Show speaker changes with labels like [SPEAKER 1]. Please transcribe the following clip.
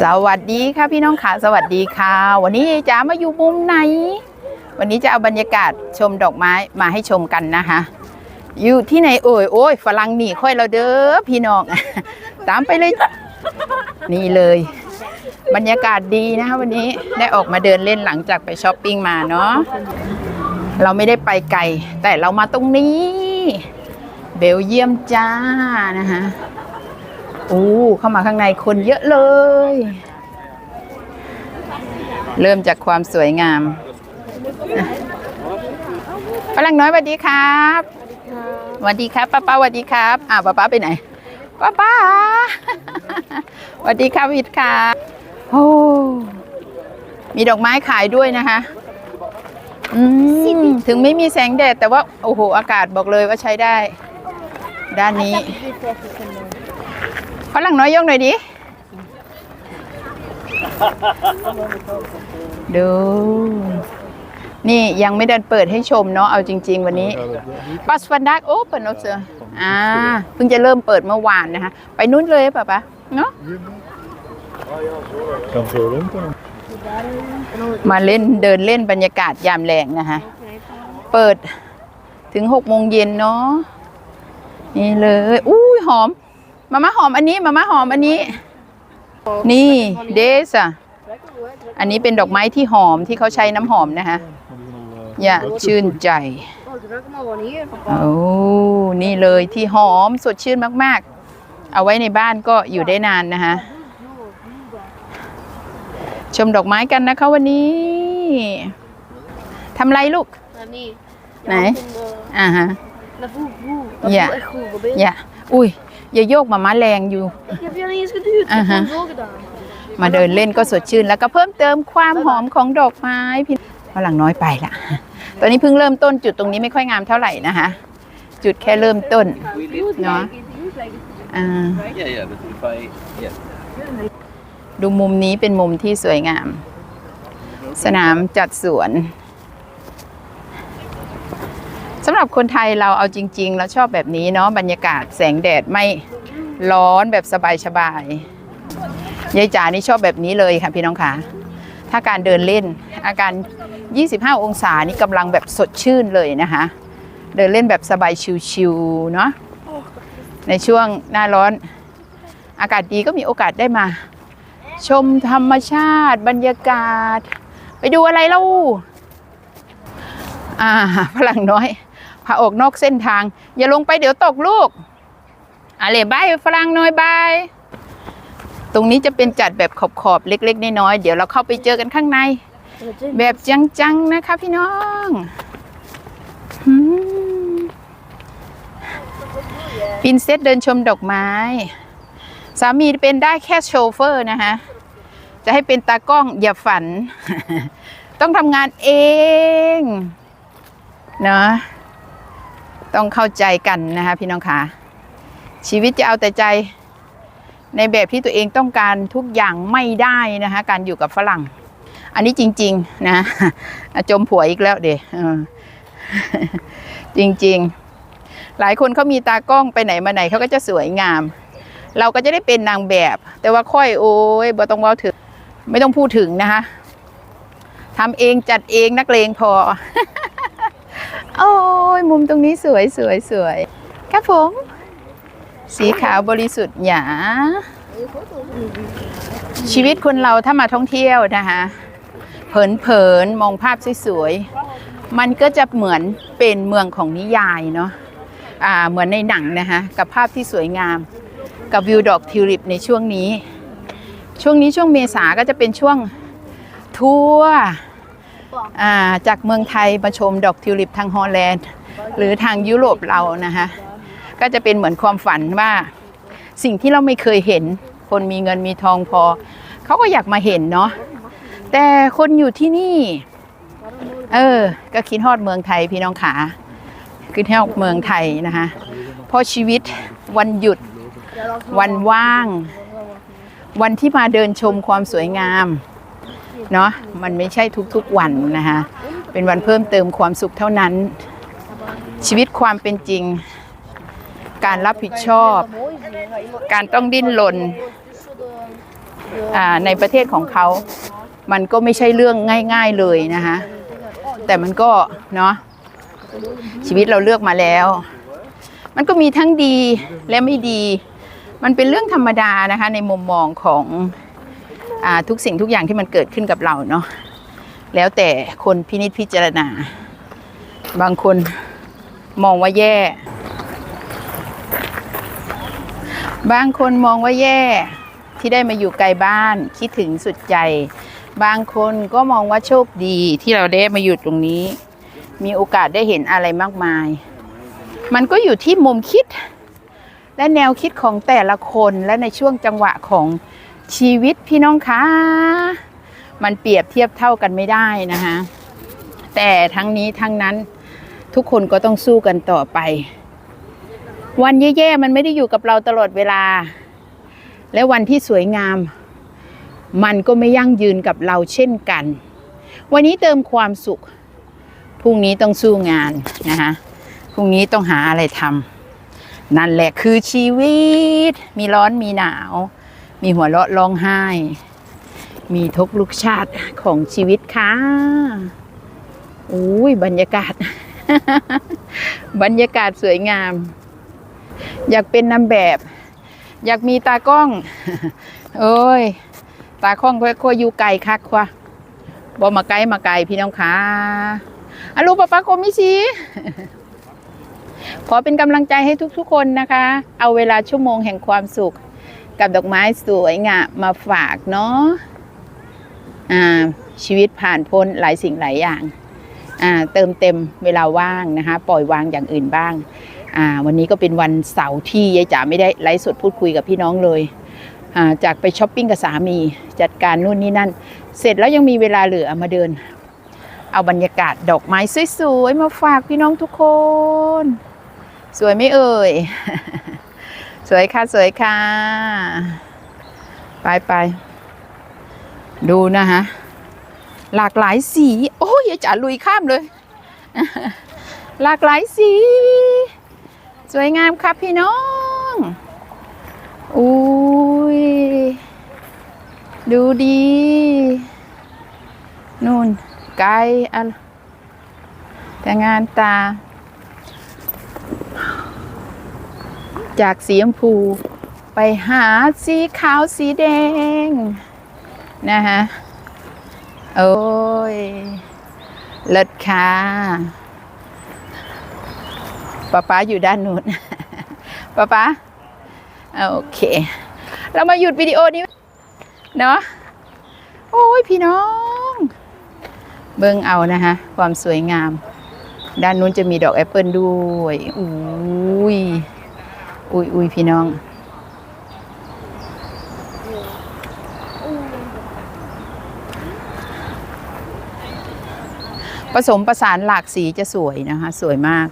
[SPEAKER 1] สวัสดีค่ะพี่น้องขาสวัสดีค่ะ วันนี้จ๋ามาอยู่มุมไหน วันนี้จะเอาบรรยากาศชมดอกไม้มาให้ชมกันนะคะ อยู่ที่ไหนเอ่ยโอ้ยฝรั่งหนีค่อยเราเด้อพี่น้องตามไปเลย นี่เลย บรรยากาศดีนะคะวันนี้ได้ออกมาเดินเล่นหลังจากไปช้อปปิ้งมาเนาะเราไม่ได้ไปไกลแต่เรามาตรงนี้ เบลเยียมจ้านะคะ โอ้เข้ามาข้างในคนเยอะเลย เริ่มจากความสวยงามฝรั่งน้อยสวัสดีครับสวัสดีครับป้าป้าสวัสดีครับอ่าป้าป้าไปไหนป้าป้าสวัสดีครับวิทย์ค่ะโอ้มีดอกไม้ขายด้วยนะคะอืมถึงไม่มีแสงแดดแต่ว่า โอ้โห อากาศบอกเลยว่าใช้ได้ ด้านนี้ ฝรั่งน้อยยกหน่อยดิดูนี่ยังไม่ได้เปิดให้ชมเนาะเอาจริง ๆ วันนี้ปัสฟันดักโอเปิดนเซอร์อ่าเพิ่งจะเริ่มเปิดเมื่อวานนะคะ ไปนู้นเลยป่ะปะเนาะ
[SPEAKER 2] Kan zo rond dan.
[SPEAKER 1] มาเล่นเดินเล่นบรรยากาศยามแรงนะคะ เปิดถึงหกโมงเย็นเนาะนี่เลย อุ้ยหอม มาม่าหอมอันนี้มาม่าหอมอันนี้ นี่เดซอะอันนี้เป็นดอกไม้ที่หอมที่เขาใช้น้ำหอมนะคะอย่าชื่นใจโอ้นี่เลยที่หอมสดชื่นมากๆ เอาไว้ในบ้านก็อยู่ได้นานนะคะชมดอกไม้กันนะคะวันนี้ทำไรลูก
[SPEAKER 3] Nee.
[SPEAKER 1] Nee?
[SPEAKER 3] Ja.
[SPEAKER 1] อ่าฮะ
[SPEAKER 3] Dat voelt goed. Dat
[SPEAKER 1] Ja.
[SPEAKER 3] voelt echt goed, Robin.
[SPEAKER 1] อย่าอุ้ย อย่าโยกมามาแรงอยู่
[SPEAKER 3] Ik heb je niet eens geduurd. Ik heb
[SPEAKER 1] Aha.
[SPEAKER 3] gewoon zo gedaan.
[SPEAKER 1] มาเดินเล่นก็สดชื่น แล้วก็เพิ่มเติมความหอมของดอกไม้พี่ฝรั่งน้อยไปละตอนนี้เพิ่งเริ่มต้นจุดตรงนี้ไม่ค่อยงามเท่าไหร่นะคะ จุดแค่เริ่มต้น
[SPEAKER 3] Goed
[SPEAKER 1] Ja.
[SPEAKER 3] kijken, goed kijken.
[SPEAKER 1] อ่า
[SPEAKER 4] Yeah, yeah, but if I, yeah.
[SPEAKER 1] ดูมุมนี้เป็นมุมที่สวยงาม สนามจัดสวนสำ หรับคนไทยเราเอาจริง ๆ เราชอบแบบนี้เนาะบรรยากาศแสงแดดไม่ร้อนแบบสบายๆยายจ๋านี่ชอบแบบนี้เลยค่ะพี่น้องค่ะ ถ้าการเดินเล่นอาการ 25 องศานี่กำลังแบบสดชื่นเลยนะคะ เดินเล่นแบบสบายชิวๆเนาะในช่วงหน้าร้อน อากาศดีก็มีโอกาสได้มา ชมธรรมชาติบรรยากาศ ไปดูอะไรเล่าอ่าพลังน้อย พาออกนอกเส้นทาง อย่าลงไปเดี๋ยวตกลูกอะไรบายฝรั่งน้อยบายตรงนี้จะเป็นจัดแบบขอบๆเล็ก ๆ น้อยๆเดี๋ยวเราเข้าไปเจอกันข้างใน แบบจังๆนะคะพี่น้องปินเซตเดินชมดอกไม้ สามีเป็นได้แค่โชเฟอร์นะคะจะให้เป็นตากล้องอย่าฝัน ต้องทำงานเอง เนาะ ต้องเข้าใจกันนะคะพี่น้องคะชีวิตจะเอาแต่ใจในแบบที่ตัวเองต้องการทุกอย่างไม่ได้นะคะการอยู่กับฝรั่ง อันนี้จริง ๆ นะจมผัวอีกแล้วเดเอจริง ๆ หลายคนเขามีตากล้องไปไหนมาไหนเขาก็จะสวยงาม เราก็จะได้เป็นนางแบบ แต่ว่าค่อยโอ้ยบ่ต้องว่าถึง ไม่ต้องพูดถึงนะคะทำเองจัดเองนักเลงพอ โอ้ยมุมตรงนี้สวยสวยสวยครับผม สีขาวบริสุทธิ์หยาชีวิตคนเราถ้ามาท่องเที่ยวนะคะเผินๆมองภาพสวยๆมันก็จะเหมือนเป็นเมืองของนิยายเนาะอ่าเหมือนในหนังนะคะกับภาพที่สวยงาม กับวิวดอกทิวลิปในช่วงนี้ ช่วงนี้ช่วงเมษาก็จะเป็นช่วงทัวร์ อ่าจากเมืองไทยมาชมดอกทิวลิปทางฮอลแลนด์ หรือทางยุโรปเรานะคะก็จะเป็นเหมือนความฝันว่าสิ่งที่เราไม่เคยเห็น คนมีเงินมีทองพอ เขาก็อยากมาเห็นเนาะแต่คนอยู่ที่นี่ เออ ก็คิดฮอดเมืองไทยพี่น้องขาคิดฮอดเมืองไทยนะคะเพราะชีวิตวันหยุดวันว่าง วันที่มาเดินชมความสวยงาม เนาะมันไม่ใช่ทุกๆวันนะคะเป็นวันเพิ่มเติมความสุขเท่านั้น ชีวิตความเป็นจริง การรับผิดชอบ การต้องดิ้นรนอ่าในประเทศของเขา มันก็ไม่ใช่เรื่องง่าย ๆเลยนะคะแต่มันก็เนาะชีวิตเราเลือกมาแล้ว มันก็มีทั้งดีและไม่ดี มันเป็นเรื่องธรรมดานะคะในมุมมองของ ทุกสิ่งทุกอย่างที่มันเกิดขึ้นกับเราเนาะแล้วแต่คนพินิจพิจารณา บางคนมองว่าแย่ บางคนมองว่าแย่ที่ได้มาอยู่ไกลบ้านคิดถึงสุดใจ บางคนก็มองว่าโชคดีที่เราได้มาอยู่ตรงนี้ มีโอกาสได้เห็นอะไรมากมาย มันก็อยู่ที่มุมคิด และแนวคิดของแต่ละคนและในช่วงจังหวะของ ชีวิตพี่น้องคะมันเปรียบเทียบเท่ากันไม่ได้นะคะแต่ทั้งนี้ทั้งนั้นทุกคนก็ต้องสู้กันต่อไป วันแย่ๆมันไม่ได้อยู่กับเราตลอดเวลา และวันที่สวยงาม มันก็ไม่ยั่งยืนกับเราเช่นกัน วันนี้เติมความสุขพรุ่งนี้ต้องสู้งานนะคะพรุ่งนี้ต้องหาอะไรทำนั่นแหละคือชีวิต มีร้อนมีหนาว มีหัวเราะร้องไห้ มีทุกลูกชาติของชีวิตค่ะอุ้ยบรรยากาศ บรรยากาศสวยงาม อยากเป็นนำแบบ อยากมีตากล้องโอ้ย ตากล้องค่อยๆอยู่ไกลคักควะบ่มาไกลมาไกลพี่น้องค่ะอะลูป้าป้าโกมิชีขอเป็นกำลังใจให้ทุกๆคนนะคะ เอาเวลาชั่วโมงแห่งความสุข กับดอกไม้สวยงามมาฝากเนาะอ่าชีวิตผ่านพ้นหลายสิ่งหลายอย่างอ่าเติมเต็มเวลาว่างนะคะ ปล่อยวางอย่างอื่นบ้างอ่าวันนี้ก็เป็นวันเสาร์ที่ยายจ๋าไม่ได้ไลฟ์สดพูดคุยกับพี่น้องเลยอ่าจากไปช้อปปิ้งกับสามีจัดการนู่นนี่นั่น เสร็จแล้วยังมีเวลาเหลือมาเดิน เอาบรรยากาศดอกไม้สวยๆมาฝากพี่น้องทุกคน สวยไหม่เอ่ย สวยค่ะสวยค่ะ ไปไป ดูนะคะหลากหลายสี โอ้ยยายจ๋าลุยข้ามเลย หลากหลายสี สวยงามครับพี่น้องอุ้ยดูดี นู่นไกลอะแต่งานตา จากสีชมพู ไปหาสีขาวสีแดง นะฮะ โอ้ยเลิศค่ะป๊าป๊าอยู่ด้านนู้นป๊าป๊าโอเค เรามาหยุดวิดีโอนี้ เนาะโอ้ยพี่น้อง เบิ่งเอานะคะความสวยงาม ด้านนู้นจะมีดอกแอปเปิลด้วยอุ้ย อุ้ยอุ้ยพี่น้อง ผสมประสานหลากสีจะสวยนะคะ สวยมาก